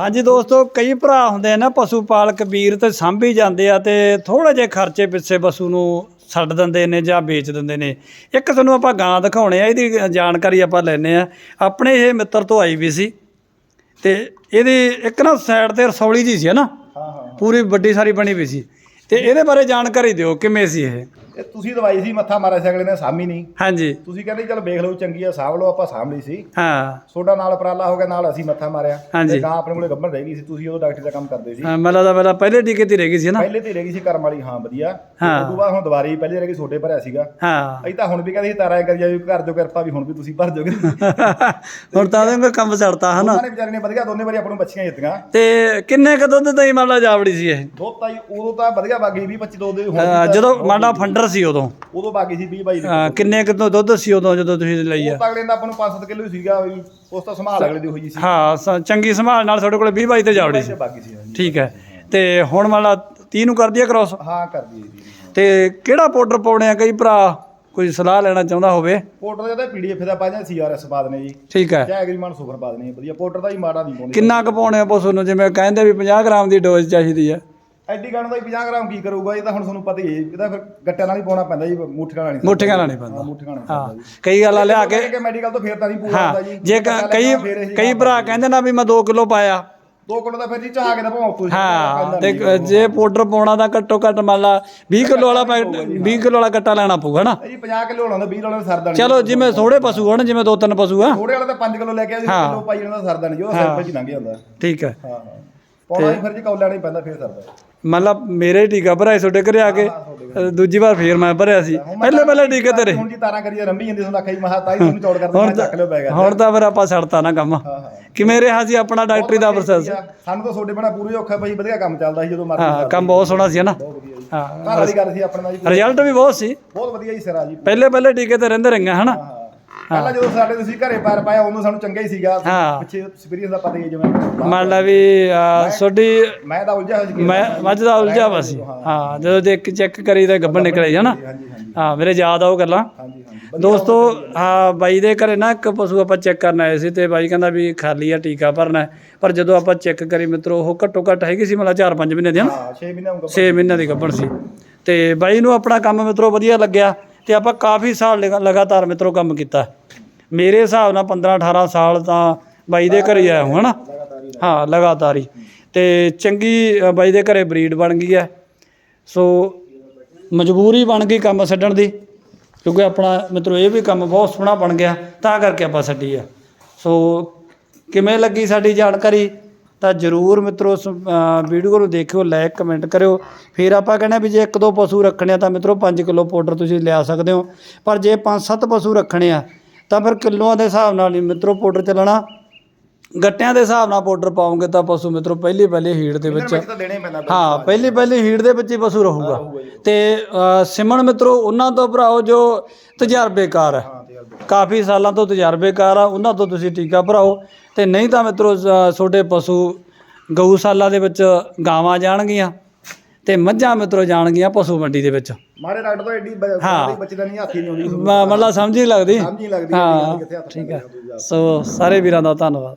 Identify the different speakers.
Speaker 1: ਹਾਂਜੀ ਦੋਸਤੋ ਕਈ ਭਰਾ ਹੁੰਦੇ ਆ ਨਾ ਪਸ਼ੂ ਪਾਲਕ ਵੀਰ ਤੇ ਸਾਂਭੀ ਜਾਂਦੇ ਆ ਤੇ ਥੋੜੇ ਜਿਹੇ ਖਰਚੇ ਪਿੱਛੇ ਪਸ਼ੂ ਨੂੰ ਛੱਡ ਦਿੰਦੇ ਨੇ ਜਾਂ ਵੇਚ ਦਿੰਦੇ ਨੇ। ਇੱਕ ਤੁਹਾਨੂੰ ਆਪਾਂ ਗਾਂ ਦਿਖਾਉਣੇ ਆ ਇਹਦੀ ਜਾਣਕਾਰੀ ਆਪਾਂ ਲੈਨੇ ਆ। ਆਪਣੇ ਇਹ ਮਿੱਤਰ ਤੋਂ ਆਈ ਵੀ ਸੀ ਤੇ ਇਹਦੀ ਇੱਕ ਨਾ ਸਾਈਡ ਤੇ ਰਸੌਲੀ ਜੀ ਸੀ ਨਾ?
Speaker 2: ਹਾਂ ਹਾਂ।
Speaker 1: ਪੂਰੀ ਵੱਡੀ ਸਾਰੀ ਬਣੀ ਵੀ ਸੀ। ਤੇ ਇਹਦੇ ਬਾਰੇ ਜਾਣਕਾਰੀ ਦਿਓ ਕਿਵੇਂ ਸੀ ਇਹ?
Speaker 2: ਇਹ ਤੁਸੀਂ ਦਵਾਈ ਸੀ ਮੱਥਾ ਮਾਰਿਆ ਸੀ ਅਗਲੇ ਨੇ ਸਾਮੀ ਨਹੀਂ।
Speaker 1: ਹਾਂਜੀ।
Speaker 2: ਤੁਸੀਂ ਕਹਿੰਦੇ ਚਲ ਵੇਖ ਲਓ ਚੰਗੀ ਆ ਸਾਂਭ ਲਓ ਆਪਾਂ ਸਾਂਭ ਲਈ ਸੀ।
Speaker 1: ਹਾਂ।
Speaker 2: ਤੁਹਾਡਾ ਨਾਲ ਉਪਰਾਲਾ ਹੋ ਗਿਆ ਨਾਲ ਅਸੀਂ ਮੱਥਾ ਮਾਰਿਆ।
Speaker 1: ਹਾਂਜੀ।
Speaker 2: ਗਾਂ ਆਪਣੇ ਕੋਲੇ ਗੱਭਣ ਰਹਿ ਗਈ ਸੀ ਤੁਸੀਂ ਉਦੋਂ ਡਾਕਟਰ ਦਾ ਕੰਮ ਕਰਦੇ ਸੀ।
Speaker 1: ਹਾਂ, ਮੈਨੂੰ ਤਾਂ ਪਹਿਲਾਂ ਪਹਿਲੇ ਟੀਕੇ ਤੇ ਰਹਿ ਗਈ ਸੀ ਨਾ।
Speaker 2: ਪਹਿਲੇ ਤੇ ਰਹਿ ਗਈ ਸੀ ਕਰਮ ਵਾਲੀ ਹਾਂ ਵਧੀਆ।
Speaker 1: ਹਾਂ।
Speaker 2: ਉਸ ਤੋਂ ਬਾਅਦ ਹੁਣ ਦੁਬਾਰੀ ਪਹਿਲੇ ਰਹਿ ਗਈ ਛੋਟੇ ਭਰਿਆ ਸੀਗਾ।
Speaker 1: ਹਾਂ।
Speaker 2: ਅਸੀਂ ਤਾਂ ਹੁਣ ਵੀ ਕਹਿੰਦੇ ਸੀ ਤਾਰਾ ਕਰੀ ਜਾਵੇ ਘਰ ਜੋ ਕਿਰਪਾ ਵੀ ਹੁਣ ਵੀ ਤੁਸੀਂ ਭਰ ਜੋਗੇ
Speaker 1: ਹੁਣ ਤਾਂ ਉਹਦੇ ਕੰਮ ਛੱਡਤਾ ਹਨਾ?
Speaker 2: ਉਹਨਾਂ ਨੇ ਵਿਚਾਰੇ ਨੇ ਵਧੀਆ ਦੋਨੇ ਵਾਰੀ ਆਪਾਂ ਨੂੰ ਬੱਚੀਆਂ ਜਿੱਤੀਆਂ।
Speaker 1: ਤੇ ਕਿੰਨੇ ਕ ਦੁੱਧ ਤਈ ਮੰਨ ਲਾ ਜਾਵੜੀ ਸੀ ਇਹ?
Speaker 2: ਦੋ ਤਾਈ ਉਦੋਂ ਤਾਂ ਵਧੀਆ ਬਾਗੀ 20 25 ਦੋ ਦੇ ਹੁਣ ਵੀ ਤਾਂ
Speaker 1: ਜਦੋਂ ਮਾਡਾ ਫੰਡਰ ਸੀ ਉਦੋਂ?
Speaker 2: ਉਦੋਂ ਬਾਗੀ ਸੀ 20 22 ਦੇ
Speaker 1: ਅਹ ਕਿੰਨੇ ਕ ਦੁੱਧ ਸੀ ਉਦੋਂ ਜਦੋਂ ਤੁਸੀਂ ਲਈ ਆ?
Speaker 2: ਉਹ ਤਾਂ ਅਗਲੇ ਦਾ ਆਪਾਂ ਨੂੰ 5-7 ਕਿਲੋ ਹੀ ਸੀਗਾ ਵੀ ਉਸ ਤੋਂ ਸੰਭਾਲ ਅਗਲੇ ਦੀ ਹੋਈ ਸੀ।
Speaker 1: ਹਾਂ ਸ- ਚੰਗੀ ਸੰਭਾਲ ਨਾਲ ਤੁਹਾਡੇ ਕੋਲ 20 22 ਤੇ ਜਾਵੜੀ ਸੀ।
Speaker 2: ਬਾਗੀ ਸੀ ਹਾਂਜੀ।
Speaker 1: ਠੀਕ ਹੈ। ਤੇ ਹੁਣ ਮੰਨ ਲਾ 30 ਨੂੰ ਕਰਦੀ ਆ ਕ੍ਰਾਸ
Speaker 2: ਹਾਂ ਕਰਦੀ ਜੀ।
Speaker 1: ਤੇ ਕਿਹੜਾ ਪਾਊਡਰ ਪਾਉਣੇ ਆ ਕਈ ਭਰਾ? ਕੋਈ ਸਲਾਹ ਲੈਣਾ ਚਾਹੁੰਦਾ ਹੋਵੇ?
Speaker 2: ਪੋਰਟਰ ਦਾ ਤਾਂ ਪੀਡੀਐਫ ਦਾ ਪਾਜਾ ਸੀਆਰਐਸ ਪਾ ਦਨੇ ਜੀ।
Speaker 1: ਠੀਕ ਹੈ।
Speaker 2: ਚਾਹ ਐਗਰੀਮੈਂਟ ਸੁਪਰ ਪਾ ਦਨੇ ਵਧੀਆ। ਪੋਰਟਰ ਦਾ ਹੀ ਮਾੜਾ ਨਹੀਂ ਪਾਉਂਦੇ।
Speaker 1: ਕਿੰਨਾ ਕੁ ਪਾਉਣੇ ਆ ਪਸ਼ੂ ਨੂੰ ਜਿਵੇਂ ਕਹਿੰਦੇ ਵੀ 50 ਗ੍ਰਾਮ ਦੀ ਡੋਜ਼ ਚਾਹੀਦੀ ਆ।
Speaker 2: ਐਡੀ ਗਾਣ ਦਾ ਹੀ 50 ਗ੍ਰਾਮ ਕੀ ਕਰੂਗਾ? ਇਹ ਤਾਂ ਹੁਣ ਤੁਹਾਨੂੰ ਪਤਾ ਹੀ ਹੈ। ਇਹਦਾ ਫਿਰ ਗੱਟਿਆਂ ਨਾਲ ਹੀ ਪਾਉਣਾ ਪੈਂਦਾ ਜੀ ਮੁੱਠੀਆਂ ਨਾਲ ਨਹੀਂ
Speaker 1: ਮੁੱਠੀਆਂ ਨਾਲ ਨਹੀਂ
Speaker 2: ਹਾਂ
Speaker 1: ਪੈਂਦਾ।
Speaker 2: ਮੁੱਠੀਆਂ ਨਾਲ
Speaker 1: ਹਾਂ ਕਈ ਗੱਲਾਂ ਲਿਆ ਕੇ
Speaker 2: ਕਿ ਮੈਡੀਕਲ ਤੋਂ ਫੇਰ ਤਾਂ ਨਹੀਂ ਪੂਰਾ ਹੁੰਦਾ ਜੀ।
Speaker 1: ਜੇ ਕ- ਕਈ ਕਈ ਭਰਾ ਕਹਿੰਦੇ ਨਾ ਵੀ ਮੈਂ 2 ਕਿਲੋ ਪਾਇਆ।
Speaker 2: 2 ਕਿਲੋ ਦਾ ਫਿਰ ਜੀ ਚਾਹ ਕੇ ਦਾ ਭਾਵੇਂ ਉੱਤੋਂ ਹੀ ਪੈਂਦਾ
Speaker 1: ਤੇ। ਜੇ ਪਾਊਡਰ ਪਾਉਣਾ ਤਾਂ ਘੱਟੋ ਘੱਟ ਮੰਨ ਲਾ 20 ਕਿਲੋ ਵਾਲਾ ਪੈਕਟ 20 ਕਿਲੋ ਵਾਲਾ ਕੱਟਾ ਲੈਣਾ ਪਊਗਾ ਨਾ।
Speaker 2: ਜੀ 50 ਕਿਲੋ ਹੋਣਾ 20 ਵਾਲਾ ਸਰਦਾ ਨਹੀਂ।
Speaker 1: ਚਲੋ ਜਿਵੇਂ ਥੋੜੇ ਪਸ਼ੂ ਹੋਣ ਜਿਵੇਂ ਦੋ ਤਿੰਨ ਪਸ਼ੂ ਆ।
Speaker 2: ਥੋੜੇ ਵਾਲਾ ਤਾਂ 5 ਕਿਲੋ ਲੈ ਕੇ ਆ ਜੀ
Speaker 1: ਹਾਂ।
Speaker 2: ਕਿਲੋ ਪਾਈ ਜਾਂਦਾ ਸਰਦਾ ਨਹੀਂ ਜੀ ਉਹ ਹੀ। ਲੰਘ ਜਾਂਦਾ।
Speaker 1: ਠੀਕ ਹੈ।
Speaker 2: ਹਾਂ ਹਾਂ। ਪਾਉਣਾ ਹੀ ਫਿਰ ਜੀ ਕੌਲਾ ਨਹੀਂ ਪੈਂਦਾ ਫੇਰ ਸਰਦਾ।
Speaker 1: ਮੰਨ ਲਾ ਮੇਰੇ ਟੀਕਾ ਭਰਾਏ ਤੁਹਾਡੇ ਘਰੇ ਆ ਕੇ ਅ, ਦੂਜੀ ਵਾਰ ਫੇਰ ਮੈਂ ਭਰਿਆ ਸੀ। ਪਹਿਲੇ ਪਹਿਲੇ ਟੀਕੇ ਤੇਰੇ
Speaker 2: ਹੁਣ ਜੀ ਤਾਰਾਂ ਕਰੀਏ ਰੰਭੀ ਜਾਂਦੀ ਤੁਹਾਨੂੰ ਆਖਿਆ ਜੀ ਮਹਾ ਤਾਈ ਤੁਹਾਨੂੰ ਚੌੜ ਕਰਦੇ ਮੈਂ ਚੱਕ ਲਿਓ ਬੈਗ
Speaker 1: ਹੁਣ ਤਾਂ ਫਿਰ ਆਪਾਂ ਛੱਡਤਾ ਨਾ ਕੰਮ।
Speaker 2: ਹਾਂ ਹਾਂ।
Speaker 1: ਕਿਵੇਂ ਰਿਹਾ ਸੀ ਆਪਣਾ ਡਾਕਟਰੀ ਦਾ ਪ੍ਰੋਸੈਸ
Speaker 2: ਸਾਨੂੰ ਤਾਂ ਤੁਹਾਡੇ ਬਣਾ ਪੂਰੀ ਔਖਾ ਪਈ ਵਧੀਆ ਕੰਮ ਚੱਲਦਾ ਸੀ ਜਦੋਂ ਮਰਜ਼ੀ
Speaker 1: ਹਾਂ ਕੰਮ ਬਹੁਤ ਸੋਹਣਾ ਸੀ ਨਾ?
Speaker 2: ਬਹੁਤ ਵਧੀਆ ਜੀ।
Speaker 1: ਹਾਂ
Speaker 2: ਘਰ ਵਾਲੀ ਗੱਲ ਸੀ ਆਪਣਾ ਜੀ।
Speaker 1: ਰਿਜ਼ਲਟ ਵੀ ਬਹੁਤ ਸੀ।
Speaker 2: ਬਹੁਤ ਵਧੀਆ ਜੀ ਸਿਰਾ ਜੀ।
Speaker 1: ਪਹਿਲੇ ਪਹਿਲੇ ਟੀਕੇ ਤੇ ਰਹਿੰਦੇ ਰਹੀਆਂ ਹਨਾ
Speaker 2: ਪਹਿਲਾਂ ਜਦੋਂ ਸਾਡੇ ਤੁਸੀਂ ਘਰੇ ਪੈਰ ਪਾਇਆ ਉਦੋਂ ਸਾਨੂੰ ਚੰਗਾ ਹੀ ਸੀਗਾ।
Speaker 1: ਹਾਂ।
Speaker 2: ਪਿੱਛੇ ਐਕਸਪੀਰੀਅੰਸ ਦਾ ਪਤਾ ਹੀ ਹੈ ਜਿਵੇਂ
Speaker 1: ਮੰਨ ਲਾ ਵੀ ਅ, ਤੁਹਾਡੀ
Speaker 2: ਮੈਂ ਤਾਂ ਉਲਝਿਆ ਹੋਇਆ ਸੀ
Speaker 1: ਮੈਂ ਮੱਝ ਦਾ ਉਲਝਾ ਵਾ ਸੀ। ਹਾਂ। ਜਦੋਂ ਦੇਖ ਚੈੱਕ ਕਰੀ ਤਾਂ ਗੱਬਣ ਨਿਕਲੇ ਹਨਾ
Speaker 2: ਹਾਂਜੀ ਹਾਂਜੀ
Speaker 1: ਹਾਂ ਮੇਰੇ ਯਾਦ ਆ ਉਹ ਗੱਲਾਂ।
Speaker 2: ਹਾਂਜੀ ਹਾਂਜੀ।
Speaker 1: ਦੋਸਤੋ ਹਾਂ ਬਾਈ ਦੇ ਘਰੇ ਨਾ ਇੱਕ ਪਸ਼ੂ ਆਪਾਂ ਚੈੱਕ ਕਰਨ ਆਏ ਸੀ ਤੇ ਬਾਈ ਕਹਿੰਦਾ ਵੀ ਖਾਲੀ ਆ ਟੀਕਾ ਭਰਨਾ ਹੈ। ਪਰ ਜਦੋਂ ਆਪਾਂ ਚੈੱਕ ਕਰੀ ਮਿੱਤਰੋ ਉਹ ਘੱਟੋ ਘੱਟ ਹੈਗੀ ਸੀ ਮਤਲਬ 4-5 ਮਹੀਨੇ ਦੀ ਹਨਾ
Speaker 2: ਹਾਂ 6 ਮਹੀਨੇ ਹੋਊਗਾ
Speaker 1: 6 ਮਹੀਨਿਆਂ ਦੀ ਗੱਭਣ ਸੀ। ਤੇ ਬਾਈ ਨੂੰ ਆਪਣਾ ਕੰਮ ਮਿੱਤਰੋ ਵਧੀਆ ਲੱਗਿਆ ਤੇ ਆਪਾਂ ਕਾਫੀ ਸਾਲ ਲਗਾ- ਲਗਾਤਾਰ ਮਿੱਤਰੋ ਕੰਮ ਕੀਤਾ। ਮੇਰੇ ਹਿਸਾਬ ਨਾਲ 15-18 ਸਾਲ ਤਾਂ ਬਾਈ ਦੇ ਘਰੇ ਆਇਆ ਹਾਂ, ਹਨਾ?
Speaker 2: ਹਾਂ,
Speaker 1: ਲਗਾਤਾਰ ਹੀ। ਤੇ ਚੰਗੀ ਬਾਈ ਦੇ ਘਰੇ ਬਰੀਡ ਬਣ ਗਈ ਹੈ। ਸੋ ਮਜਬੂਰੀ ਬਣ ਗਈ ਕੰਮ ਛੱਡਣ ਦੀ, ਕਿਉਂਕਿ ਆਪਣਾ ਮਿੱਤਰੋ, ਇਹ ਵੀ ਕੰਮ ਬਹੁਤ ਸੋਹਣਾ ਬਣ ਗਿਆ, ਤਾਂ ਕਰਕੇ ਆਪਾਂ ਛੱਡੀ ਆ ਸੋ ਕਿਵੇਂ ਲੱਗੀ ਸਾਡੀ ਜਾਣਕਾਰੀ? ਤਾਂ ਜਰੂਰ ਮਿੱਤਰੋ, ਸ- ਵੀਡੀਓ ਨੂੰ ਦੇਖਿਓ, ਲਾਈਕ, ਕਮੈਂਟ ਕਰਿਓ। ਫਿਰ ਆਪਾਂ ਕਹਿੰਦੇ ਵੀ ਜੇ ਇੱਕ ਦੋ ਪਸ਼ੂ ਰੱਖਣੇ ਆ ਤਾਂ ਮਿੱਤਰੋ 5 ਕਿਲੋ ਪਾਊਡਰ ਤੁਸੀਂ ਲਿਆ ਸਕਦੇ ਹੋ। ਪਰ ਜੇ 5-7 ਪਸ਼ੂ ਰੱਖਣੇ ਆ ਤਾਂ ਫਿਰ ਕਿਲੋਆਂ ਦੇ ਹਿਸਾਬ ਨਾਲ ਨਹੀਂ ਮਿੱਤਰੋ ਪਾਊਡਰ ਚੱਲਣਾ। ਗੱਟਿਆਂ ਦੇ ਹਿਸਾਬ ਨਾਲ ਪਾਊਡਰ ਪਾਉਂਗੇ ਤਾਂ ਪਸ਼ੂ ਮਿੱਤਰੋ ਪਹਿਲੀ ਪਹਿਲੀ ਹੀਟ ਦੇ ਵਿੱਚ
Speaker 2: ਹੀ
Speaker 1: ਪਹਿਲੀ ਪਹਿਲੀ ਹੀਟ ਦੇ ਵਿੱਚ ਹੀ ਪਸ਼ੂ ਰਹੂਗਾ। ਤੇ ਸਿਮਣ ਮਿੱਤਰੋ ਉਹਨਾਂ ਤੋਂ ਭਰਾਓ ਜੋ ਤਜਰਬੇਕਾਰ ਹੈ। ਕਾਫੀ ਸਾਲਾਂ ਤੋਂ ਤਜਰਬੇਕਾਰ ਆ ਉਹਨਾਂ ਤੋਂ ਤੁਸੀਂ ਟੀਕਾ ਭਰਾਓ। ਤੇ ਨਹੀਂ ਤਾਂ ਮਿੱਤਰੋ ਤੁਹਾਡੇ ਪਸ਼ੂ ਗਊਸ਼ਾਲਾ ਦੇ ਵਿੱਚ ਗਾਵਾਂ ਜਾਣਗੀਆਂ ਤੇ ਮੱਝਾਂ ਮਿੱਤਰੋ ਜਾਣਗੀਆਂ ਪਸ਼ੂ ਮੰਡੀ ਦੇ ਵਿੱਚ।
Speaker 2: ਮਾਰੇ ਡਾਕਟਰ ਤੋਂ ਐਡੀ। ਬੱਚੇ ਦਾ ਨਹੀਂ ਹੱਥੀ ਨਹੀਂ ਆਉਂਦੀ।
Speaker 1: ਮਤਲਬ ਸਮਝ ਹੀ ਲੱਗਦੀ।
Speaker 2: ਸਮਝ ਨਹੀਂ ਲੱਗਦੀ
Speaker 1: ਹਾਂ। ਠੀਕ ਹੈ ਸੋ ਸਾਰੇ ਵੀਰਾਂ ਦਾ ਧੰਨਵਾਦ।